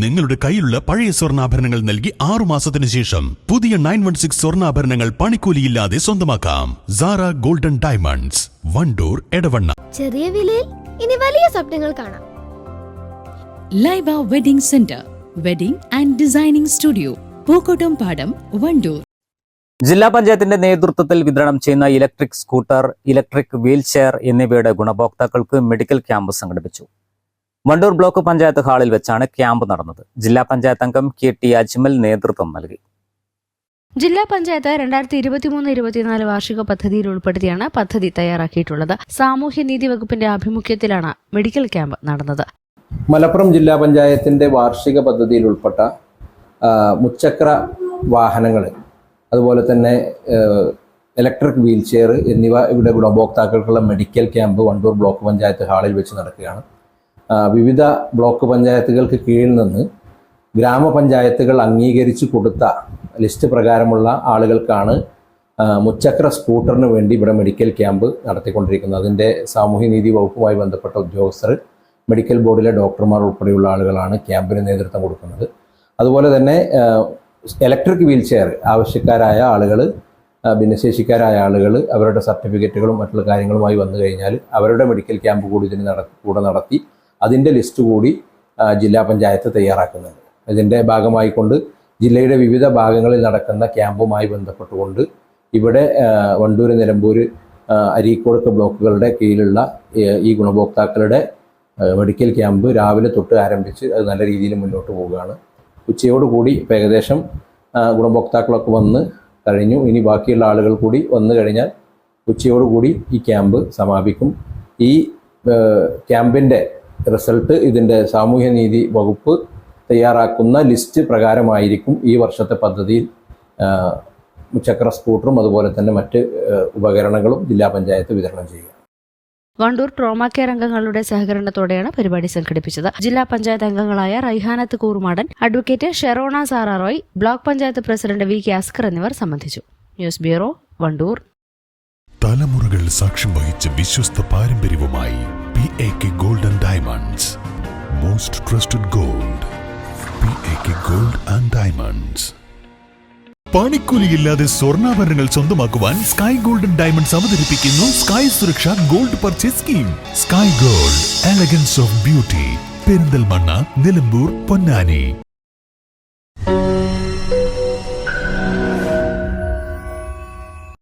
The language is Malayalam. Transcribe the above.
നിങ്ങളുടെ കയ്യിലുള്ള പഴയ സ്വർണാഭരണങ്ങൾ നൽകി ആറു മാസത്തിന് ശേഷം പുതിയ നയൻ വൺ സിക്സ് സ്വർണാഭരണങ്ങൾ പണിക്കൂലിയില്ലാതെ സ്വന്തമാക്കാം. Sara golden diamonds Wandoor Edavanna. ചെറിയ വിലയിൽ ഇനി വലിയ സ്വപ്നങ്ങൾ കാണാം. Laiba wedding centre wedding and designing studio Pookkottumpadam Wandoor. ജില്ലാ പഞ്ചായത്തിന്റെ നേതൃത്വത്തിൽ വിതരണം ചെയ്യുന്ന electric scooter electric wheelchair എന്നിവയുടെ ഗുണഭോക്താക്കൾക്ക് മെഡിക്കൽ ക്യാമ്പ് സംഘടിപ്പിച്ചു. വണ്ടൂർ ബ്ലോക്ക് പഞ്ചായത്ത് ഹാളിൽ വെച്ചാണ് ക്യാമ്പ് നടന്നത്. ജില്ലാ പഞ്ചായത്ത് അംഗം കെ ടി അജ്മൽ നേതൃത്വം നൽകി. ജില്ലാ പഞ്ചായത്ത് രണ്ടായിരത്തി ഇരുപത്തിമൂന്ന് ഇരുപത്തിനാല് വാർഷിക പദ്ധതിയിൽ ഉൾപ്പെടുത്തിയാണ് പദ്ധതി തയ്യാറാക്കിയിട്ടുള്ളത്. സാമൂഹ്യനീതി വകുപ്പിന്റെ ആഭിമുഖ്യത്തിലാണ് മെഡിക്കൽ ക്യാമ്പ് നടന്നത്. മലപ്പുറം ജില്ലാ പഞ്ചായത്തിന്റെ വാർഷിക പദ്ധതിയിൽ ഉൾപ്പെട്ട മുച്ചക്ര വാഹനങ്ങൾ അതുപോലെ തന്നെ ഇലക്ട്രിക് വീൽ ചെയർ എന്നിവ ഇവിടെ ഗുണഭോക്താക്കൾക്കുള്ള medical camp Wandoor block panchayat ഹാളിൽ വെച്ച് നടക്കുകയാണ്. വിവിധ ബ്ലോക്ക് പഞ്ചായത്തുകൾക്ക് കീഴിൽ നിന്ന് ഗ്രാമപഞ്ചായത്തുകൾ അംഗീകരിച്ചു കൊടുത്ത ലിസ്റ്റ് പ്രകാരമുള്ള ആളുകൾക്കാണ് മുച്ചക്ര സ്കൂട്ടറിന് വേണ്ടി ഇവിടെ മെഡിക്കൽ ക്യാമ്പ് നടത്തിക്കൊണ്ടിരിക്കുന്നത്. അതിന്റെ സാമൂഹ്യനീതി വകുപ്പുമായി ബന്ധപ്പെട്ട ഉദ്യോഗസ്ഥർ മെഡിക്കൽ ബോർഡിലെ ഡോക്ടർമാർ ഉൾപ്പെടെയുള്ള ആളുകളാണ് ക്യാമ്പിന് നേതൃത്വം കൊടുക്കുന്നത്. അതുപോലെ തന്നെ ഇലക്ട്രിക് വീൽ ചെയർ ആവശ്യക്കാരായ ആളുകൾ ഭിന്നശേഷിക്കാരായ ആളുകൾ അവരുടെ സർട്ടിഫിക്കറ്റുകളും മറ്റുള്ള കാര്യങ്ങളുമായി വന്നു കഴിഞ്ഞാൽ അവരുടെ മെഡിക്കൽ ക്യാമ്പ് കൂടി ഇതിന് നട കൂടെ നടത്തി അതിന്റെ ലിസ്റ്റ് കൂടി ജില്ലാ പഞ്ചായത്ത് തയ്യാറാക്കുന്നുണ്ട്. ഇതിന്റെ ഭാഗമായിക്കൊണ്ട് ജില്ലയുടെ വിവിധ ഭാഗങ്ങളിൽ നടക്കുന്ന ക്യാമ്പുമായി ബന്ധപ്പെട്ടുകൊണ്ട് ഇവിടെ വണ്ടൂർ നിലമ്പൂർ ആ, അരീക്കോട് ബ്ലോക്കുകളുടെ കീഴിലുള്ള ഈ ഗുണഭോക്താക്കളുടെ മെഡിക്കൽ ക്യാമ്പ് രാവിലെ തൊട്ട് ആരംഭിച്ച് അത് നല്ല രീതിയിൽ മുന്നോട്ട് പോവുകയാണ്. ഉച്ചയോടുകൂടി ഇപ്പം ഏകദേശം ഗുണഭോക്താക്കളൊക്കെ വന്ന് കഴിഞ്ഞു. ഇനി ബാക്കിയുള്ള ആളുകൾ കൂടി വന്നു കഴിഞ്ഞാൽ ഉച്ചയോടുകൂടി ഈ ക്യാമ്പ് സമാപിക്കും. ഈ ക്യാമ്പിന്റെ റിസൾട്ട് ഇതിന്റെ സാമൂഹ്യനീതി വകുപ്പ് തയ്യാറാക്കുന്ന ലിസ്റ്റ് പ്രകാരമായിരിക്കും ഈ വർഷത്തെ പദ്ധതിയിൽ ചക്ര സ്കൂട്ടറും അതുപോലെ തന്നെ മറ്റ് ഉപകരണങ്ങളും ജില്ലാ പഞ്ചായത്ത് വിതരണം ചെയ്യുക. വണ്ടൂർ ട്രോമ കെയർ അംഗങ്ങളുടെ സഹകരണത്തോടെയാണ് പരിപാടി സംഘടിപ്പിച്ചത്. ജില്ലാ പഞ്ചായത്ത് അംഗങ്ങളായ Raihanath Koorumadan advocate Sherona Sara Roy block panchayat president V K Askar എന്നിവർ സംബന്ധിച്ചു. News bureau Wandoor. തലമുറകൾ സാക്ഷ്യം വഹിച്ച വിശ്വസ്ത പാരമ്പര്യവുമായി P A K golden diamonds most trusted gold P A K gold and diamonds പണിക്കൂലിയില്ലാതെ സ്വർണാഭരണങ്ങൾ സ്വന്തമാക്കുവാൻ സ്കൈ ഗോൾഡൻ ഡയമണ്ട്സ് അവതരിപ്പിക്കുന്നു sky Suraksha gold purchase scheme sky gold elegance of beauty Perinthalmanna Nilambur Ponnani.